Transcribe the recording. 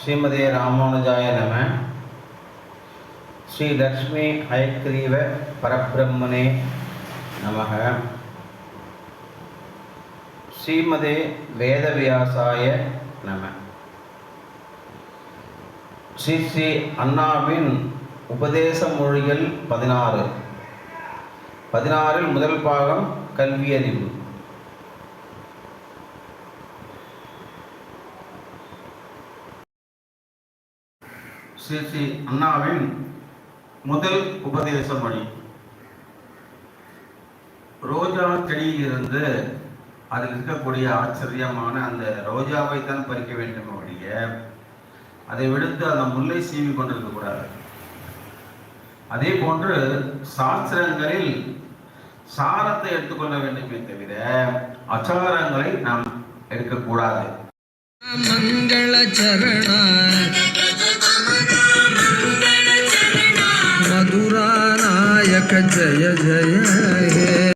ஸ்ரீமதே ராமானுஜாய நம. ஸ்ரீ லக்ஷ்மி ஹயக்ரீவ பரபிரம்மனே நமக. ஸ்ரீமதே வேதவியாசாய நம. ஸ்ரீ ஸ்ரீ அண்ணாவின் உபதேச மொழிகள் பதினாறு. பதினாறில் முதல் பாகம் கல்வியறிவு ஸ்ரீ ஸ்ரீ அண்ணாவின் முதல் உபதேச மொழி. ரோஜா செடியிலிருந்து அதில் இருக்கக்கூடிய ஆச்சரியமான அந்த ரோஜாவை தான் பறிக்க வேண்டும் ஒழிய அதை விடுத்து அந்த முல்லை சீவி கொண்டிருக்க கூடாது அதே போன்று சாஸ்திரங்களில் சாரத்தை எடுத்துக்கொள்ள வேண்டுமே தவிர அச்சாரங்களை நாம் எடுக்கக்கூடாது. மங்கள சரண மதுரா நாயக ஜய ஜய.